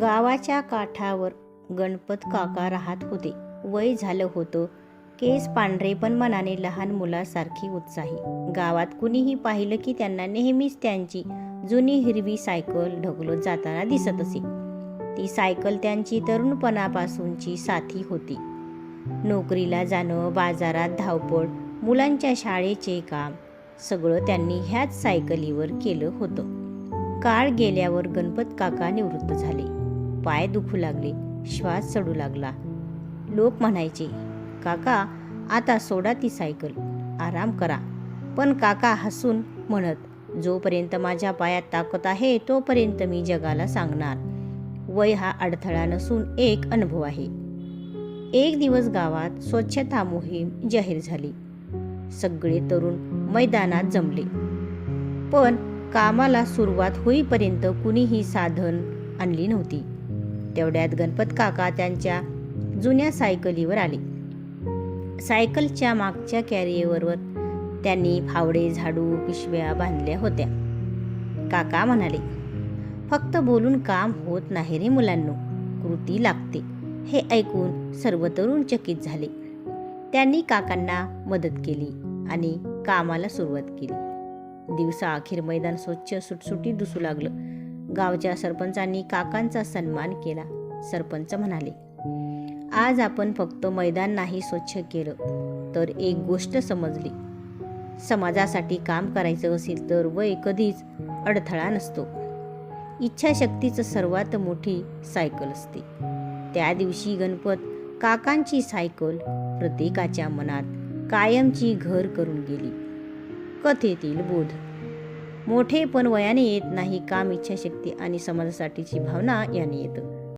गावाच्या काठावर गणपत काका राहत होते. वय झालं होतं. केस पांढरे पण मनाने लहान मुलासारखी उत्साही. गावात कुणीही पाहिलं की त्यांना नेहमीच त्यांची जुनी हिरवी सायकल ढकलत जाताना दिसत असे. ती सायकल त्यांची तरुणपणापासूनची साथी होती. नोकरीला जाणं बाजारात धावपळ मुलांच्या शाळेचे काम सगळं त्यांनी ह्याच सायकलीवर केलं होतं. काळ गेल्यावर गणपत काका निवृत्त झाले. पाय दुखू लागले श्वास चढू लागला. लोक म्हणायचे काका आता सोडा ती सायकल आराम करा. पण काका हसून म्हणत जोपर्यंत माझ्या पायात ताकद आहे तोपर्यंत मी जगाला सांगणार. वय हा अडथळा नसून एक अनुभव आहे. एक दिवस गावात स्वच्छता मोहीम जाहीर झाली. सगळे तरुण मैदानात जमले. पण कामाला सुरुवात होईपर्यंत कुणीही साधन आणली नव्हती. तेवढ्यात गणपत काका त्यांच्या जुन्या सायकलीवर आले. सायकलच्या मागच्या कॅरियरवर त्यांनी फावडे झाडू पिशव्या बांधल्या होत्या. काका म्हणाले फक्त बोलून काम होत नाही रे मुलांनो कृती लागते. हे ऐकून सर्व तरुण चकित झाले. त्यांनी काकांना मदत केली आणि कामाला सुरुवात केली. दिवसा अखेर मैदान स्वच्छ सुटसुटीत दिसू लागलं. गावच्या सरपंचांनी काकांचा सन्मान केला. सरपंच म्हणाले आज आपण फक्त मैदान नाही स्वच्छ केलं तर एक गोष्ट समजली. समाजासाठी काम करायचं असेल तर वय कधीच अडथळा नसतो. इच्छाशक्तीचं सर्वात मोठी सायकल असते. त्या दिवशी गणपत काकांची सायकल प्रत्येकाच्या मनात कायमची घर करून गेली. कथेतील बोध मोठे पण वयाने येत नाही काम इच्छाशक्ती आणि समाजासाठीची भावना याने येतं.